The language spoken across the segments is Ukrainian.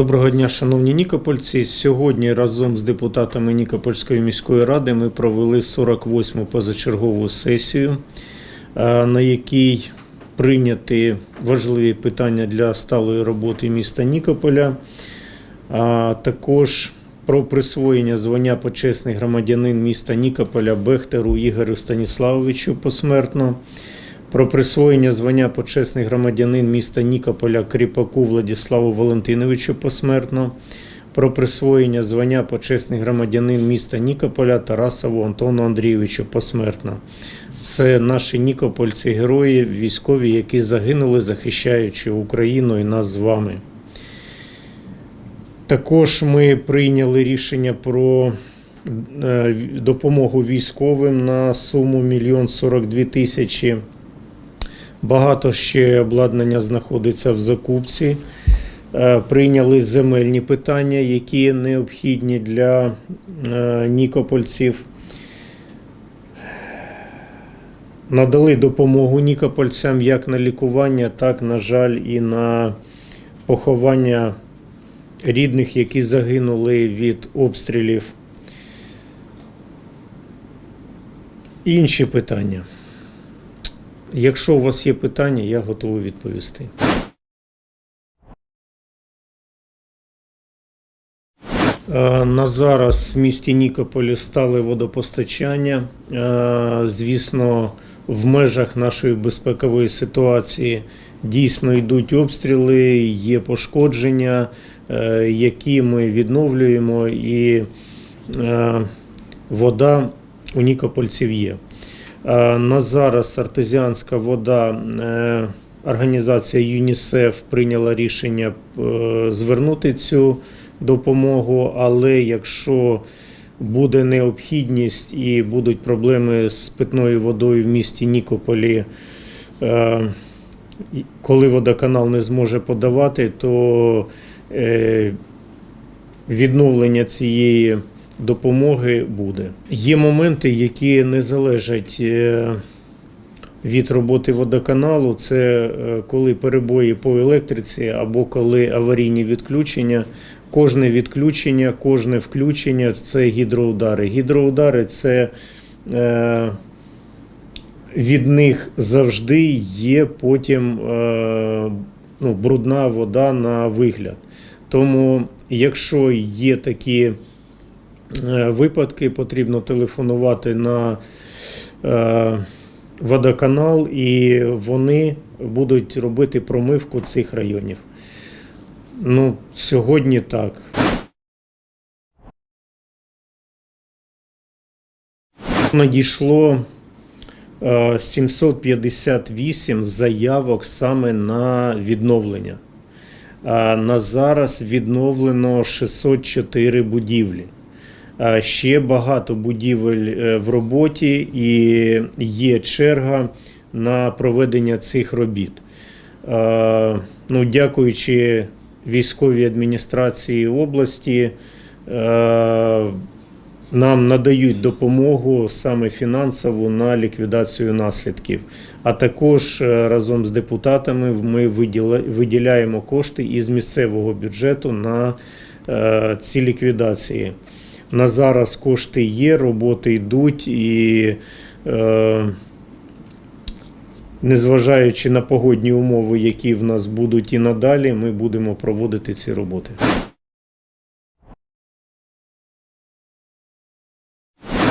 Доброго дня, шановні нікопольці. Сьогодні разом з депутатами Нікопольської міської ради ми провели 48-му позачергову сесію, е, на якій прийняті важливі питання для сталої роботи міста Нікополя, а також про присвоєння звання почесний громадянин міста Нікополя Бехтеру Ігорю Станіславовичу посмертно про присвоєння звання почесний громадянин міста Нікополя Кріпаку Владиславу Валентиновичу посмертно, про присвоєння звання почесний громадянин міста Нікополя Тарасову Антону Андрійовичу посмертно. Це наші нікопольці герої, військові, які загинули, захищаючи Україну і нас з вами. Також ми прийняли рішення про е, допомогу військовим на суму 1 42 тисячі. Багато ще обладнання знаходиться в закупці. Е, Прийняли земельні питання, які необхідні для е, нікопольців. Надали допомогу нікопольцям як на лікування, так, на жаль, і на поховання рідних, які загинули від обстрілів. Інші питання. Якщо у вас є питання, я готовий відповісти. Е, На зараз в місті Нікополі стали водопостачання. Е, Звісно, в межах нашої безпекової ситуації дійсно йдуть обстріли, є пошкодження, е, які ми відновлюємо, і вода у Нікопольців є. Е, На зараз артезіанська вода. е, Організація ЮНІСЕФ прийняла рішення е, звернути цю допомогу, але якщо буде необхідність і будуть проблеми з питною водою в місті Нікополі, коли водоканал не зможе подавати, то відновлення цієї допомоги буде. Є моменти, які не залежать е, від роботи водоканалу. Це е, коли перебої по електриці або коли аварійні відключення. Кожне відключення, кожне включення це гідроудари. Гідроудари це е, від них завжди є потім ну, брудна вода на вигляд. Тому, якщо є такі випадки, потрібно телефонувати на е, водоканал, і вони будуть робити промивку цих районів. Ну, сьогодні так. Надійшло е, 758 заявок саме на відновлення. На зараз відновлено 604 будівлі. А Ще багато будівель е, в роботі і є черга на проведення цих робіт. Е, Ну, дякуючи військовій адміністрації області, е, нам надають допомогу саме фінансову на ліквідацію наслідків. А також е, разом з депутатами ми виділяємо кошти із місцевого бюджету на е, ці ліквідації. На зараз кошти є, роботи йдуть і. Е, Незважаючи на погодні умови, які в нас будуть і надалі, ми будемо проводити ці роботи.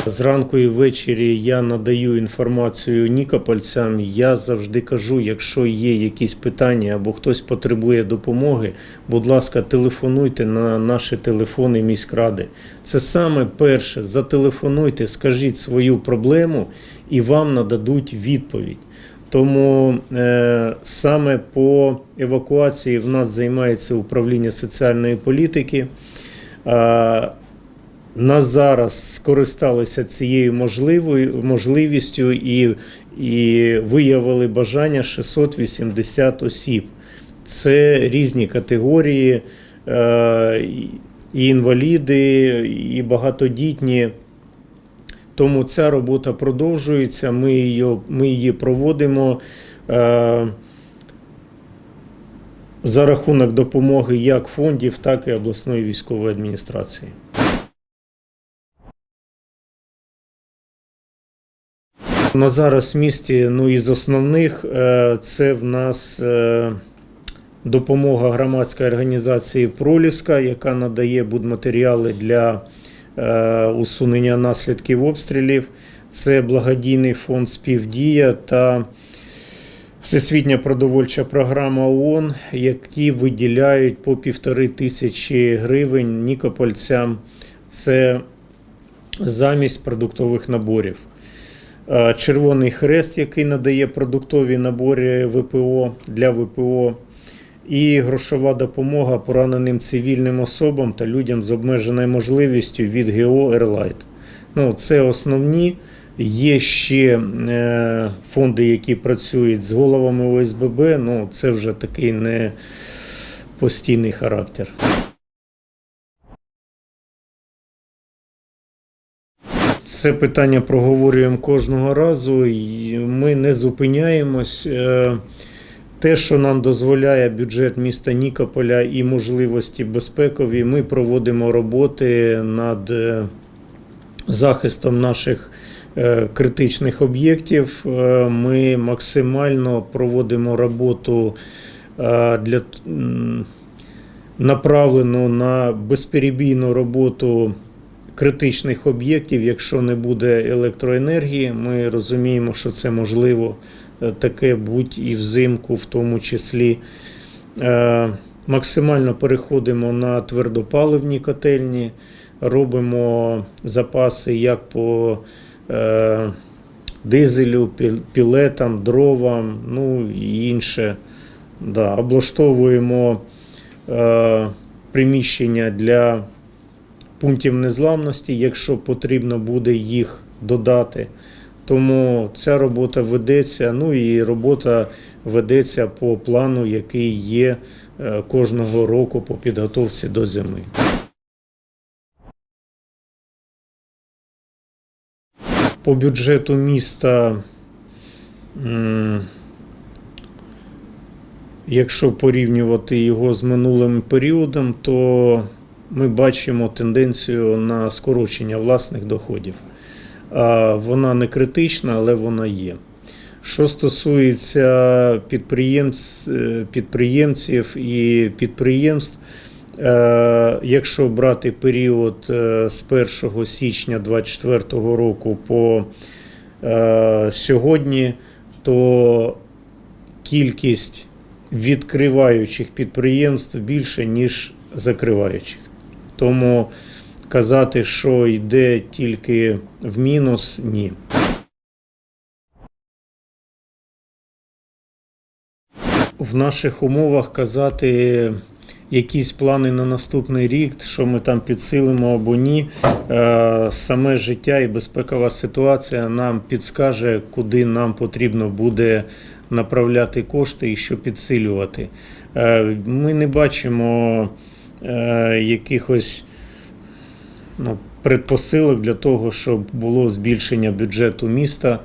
Зранку і ввечері я надаю інформацію нікопольцям. Я завжди кажу, якщо є якісь питання або хтось потребує допомоги, будь ласка, телефонуйте на наші телефони міськради. Це саме перше. Зателефонуйте, скажіть свою проблему, і вам нададуть відповідь. Тому е, саме по евакуації в нас займається управління соціальної політики. Е, на зараз скористалися цією можливістю і, і виявили бажання 680 осіб. Це різні категорії, е, і інваліди, і багатодітні. Тому ця робота продовжується. Ми її, ми її проводимо. Е, за рахунок допомоги як фондів, так і обласної військової адміністрації. На зараз в місті ну, із основних е, це в нас е, допомога громадської організації Проліска, яка надає будматеріали для е, усунення наслідків обстрілів. Це благодійний фонд Співдія та Всесвітня продовольча програма ООН, які виділяють по півтори тисячі гривень нікопольцям. Це замість продуктових наборів. Е, Червоний Хрест, який надає продуктові набори ВПО для ВПО, і грошова допомога пораненим цивільним особам та людям з обмеженою можливістю від ГО Ерлайт. Ну, це основні. Є ще е, фонди, які працюють з головами ОСББ. Ну, це вже такий не постійний характер. Це питання проговорюємо кожного разу. і Ми не зупиняємось. Е, Те, що нам дозволяє бюджет міста Нікополя і можливості безпекові, ми проводимо роботи над е, захистом наших е, критичних об'єктів. Ми максимально проводимо роботу для направлену на безперебійну роботу критичних об'єктів, якщо не буде електроенергії. Ми розуміємо, що це можливо е, таке будь і взимку, в тому числі. Е, Максимально переходимо на твердопаливні котельні, робимо запаси як по е, дизелю, пілетам, дровам, ну і інше. Да, облаштовуємо е, приміщення для пунктів незламності, якщо потрібно буде їх додати. Тому ця робота ведеться. Ну і робота ведеться по плану, який є е, кожного року по підготовці до зими. По бюджету міста, якщо порівнювати його з минулим періодом, то ми бачимо тенденцію на скорочення власних доходів. Вона не критична, але вона є. Що стосується е, підприємців і підприємств, е, якщо брати період е, з 1 січня 2024 року по сьогодні, то кількість відкриваючих підприємств більше, ніж закриваючих. Тому казати, що йде тільки в мінус, ні. В наших умовах казати якісь плани на наступний рік, що ми там підсилимо або ні. е, Саме життя і безпекова ситуація нам підскаже, куди нам потрібно буде направляти кошти і що підсилювати. Е, Ми не бачимо е, якихось ну, предпосилок для того, щоб було збільшення бюджету міста.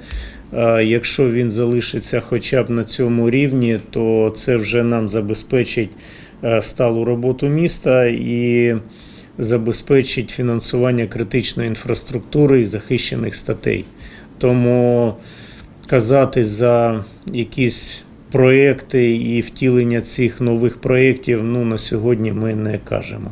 Якщо він залишиться хоча б на цьому рівні, то це вже нам забезпечить е, сталу роботу міста і забезпечить фінансування критичної інфраструктури і захищених статей. Тому казати за якісь проекти і втілення цих нових проєктів ну, на сьогодні ми не кажемо.